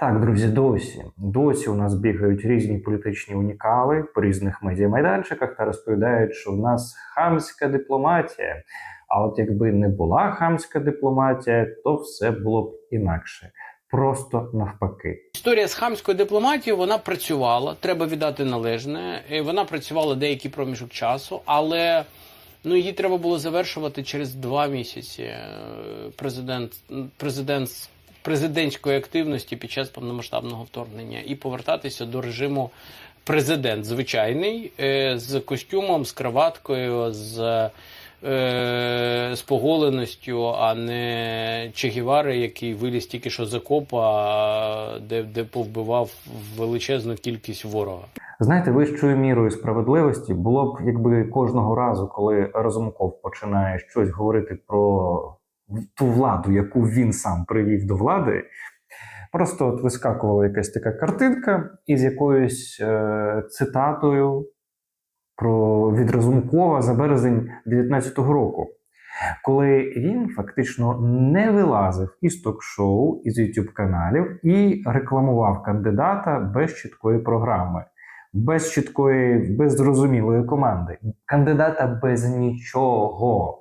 Так, друзі, досі. Досі у нас бігають різні політичні унікали по різних медіамайданчиках та розповідають, що в нас хамська дипломатія. А от якби не була хамська дипломатія, то все було б інакше. Просто навпаки. Історія з хамською дипломатією вона працювала, треба віддати належне. Вона працювала деякий проміжок часу, але ну її треба було завершувати через два місяці. Е, Президент, президент президентської активності під час повномасштабного вторгнення і повертатися до режиму президент звичайний е, з костюмом, з краваткою, з. е, З поголеністю, а не Че Гівари, який виліз тільки що з окопа, де, де повбивав величезну кількість ворога. Знаєте, вищою мірою справедливості було б, якби кожного разу, коли Разумков починає щось говорити про ту владу, яку він сам привів до влади, просто от вискакувала якась така картинка із якоюсь е, цитатою про від Разумкова за березень 19-го року. Коли він фактично не вилазив із ток-шоу, із youtube каналів і рекламував кандидата без чіткої програми, без чіткої, без зрозумілої команди, кандидата без нічого.